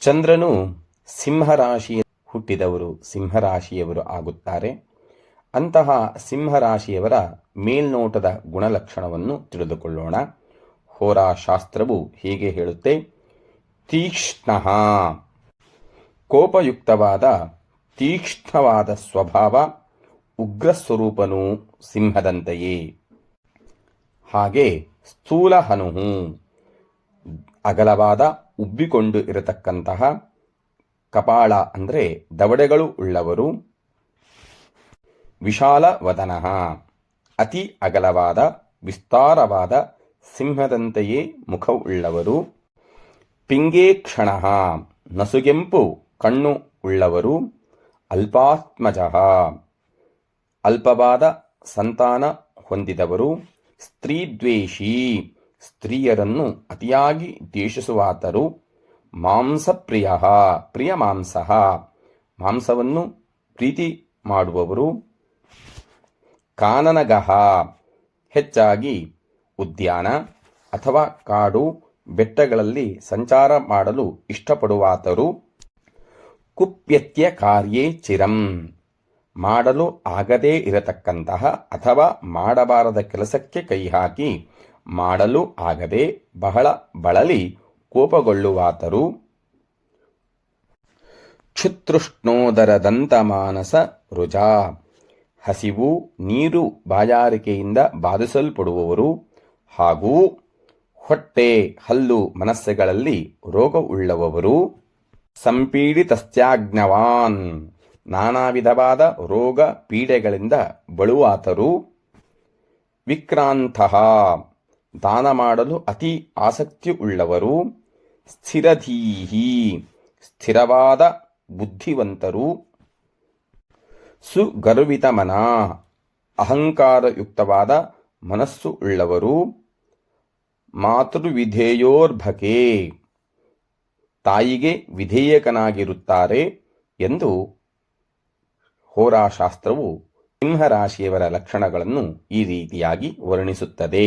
ಚಂದ್ರನು ಸಿಂಹರಾಶಿಯ ಹುಟ್ಟಿದವರು ಸಿಂಹರಾಶಿಯವರು ಆಗುತ್ತಾರೆ. ಅಂತಹ ಸಿಂಹರಾಶಿಯವರ ಮೇಲ್ನೋಟದ ಗುಣಲಕ್ಷಣವನ್ನು ತಿಳಿದುಕೊಳ್ಳೋಣ. ಹೋರಾಶಾಸ್ತ್ರವು ಹೀಗೆ ಹೇಳುತ್ತೆ. ತೀಕ್ಷ್ಣ. ಕೋಪಯುಕ್ತವಾದ, ತೀಕ್ಷ್ಣವಾದ ಸ್ವಭಾವ ಉಗ್ರ ಸ್ವರೂಪನು ಸಿಂಹದಂತೆಯೇ. ಹಾಗೆ ಸ್ಥೂಲ ಹನುಹು ಅಗಲವಾದ, ಉಬ್ಬಿಕೊಂಡು ಇರತಕ್ಕಂತಹ ಕಪಾಳ ಅಂದರೆ ದವಡೆಗಳು ಉಳ್ಳವರು. ವಿಶಾಲ ವದನಃ. ಅತಿ ಅಗಲವಾದ, ವಿಸ್ತಾರವಾದ ಸಿಂಹದಂತೆಯೇ ಮುಖವುಳ್ಳವರು ಪಿಂಗೇಕ್ಷಣ ನಸುಗೆಂಪು ಕಣ್ಣು ಉಳ್ಳವರು. ಅಲ್ಪಾತ್ಮಜ, ಅಲ್ಪವಾದ ಸಂತಾನ ಹೊಂದಿದವರು. ಸ್ತ್ರೀದ್ವೇಷಿ ಸ್ತ್ರೀಯರನ್ನು ಅತಿಯಾಗಿ ದ್ವೇಷಿಸುವಾತರು ಮಾಂಸಪ್ರಿಯ ಪ್ರಿಯ ಮಾಂಸ ಮಾಂಸವನ್ನು ಪ್ರೀತಿ ಮಾಡುವವರು ಕಾನನಗಹ ಹೆಚ್ಚಾಗಿ ಉದ್ಯಾನ ಅಥವಾ ಕಾಡು ಬೆಟ್ಟಗಳಲ್ಲಿ ಸಂಚಾರ ಮಾಡಲು ಇಷ್ಟಪಡುವಾತರು ಕುಪ್ಯತ್ಯ ಕಾರ್ಯೇ ಚಿರಂ, ಮಾಡಲು ಆಗದೇ ಇರತಕ್ಕಂತಹ ಅಥವಾ ಮಾಡಬಾರದ ಕೆಲಸಕ್ಕೆ ಕೈ ಹಾಕಿ ಮಾಡಲು ಆಗದೆ ಬಹಳ ಬಳಲಿ ಕೋಪಗೊಳ್ಳುವಾತರು. ಕ್ಷುತೃಷ್ಣೋದರದಂತಮಾನಸ ರುಜಾ. ಹಸಿವು ನೀರು ಬಾಜಾರಿಕೆಯಿಂದ ಬಾಧಿಸಲ್ಪಡುವವರು ಹಾಗೂ ಹೊಟ್ಟೆ ಹಲ್ಲು ಮನಸ್ಸುಗಳಲ್ಲಿ ರೋಗವುಳ್ಳವರು. ಸಂಪೀಡಿತಸ್ತ್ಯಾಜ್ಞವಾನ್ ನಾನಾ ವಿಧವಾದ ರೋಗ ಪೀಡೆಗಳಿಂದ ಬಳುವಾತರು. ವಿಕ್ರಾಂತ ದಾನ ಮಾಡಲು ಅತಿ ಆಸಕ್ತಿ ಉಳ್ಳವರು ಸ್ಥಿರಧೀಹಿ, ಸ್ಥಿರವಾದ ಬುದ್ಧಿವಂತರು ಸುಗರ್ವಿತ ಮನ ಅಹಂಕಾರಯುಕ್ತವಾದ ಮನಸ್ಸು ಉಳ್ಳವರು ಮಾತೃವಿಧೇಯೋರ್ಭಕೆ ತಾಯಿಗೆ ವಿಧೇಯಕನಾಗಿರುತ್ತಾರೆ ಎಂದು ಹೋರಾಶಾಸ್ತ್ರವು ಸಿಂಹರಾಶಿಯವರ ಲಕ್ಷಣಗಳನ್ನು ಈ ರೀತಿಯಾಗಿ ವರ್ಣಿಸುತ್ತದೆ.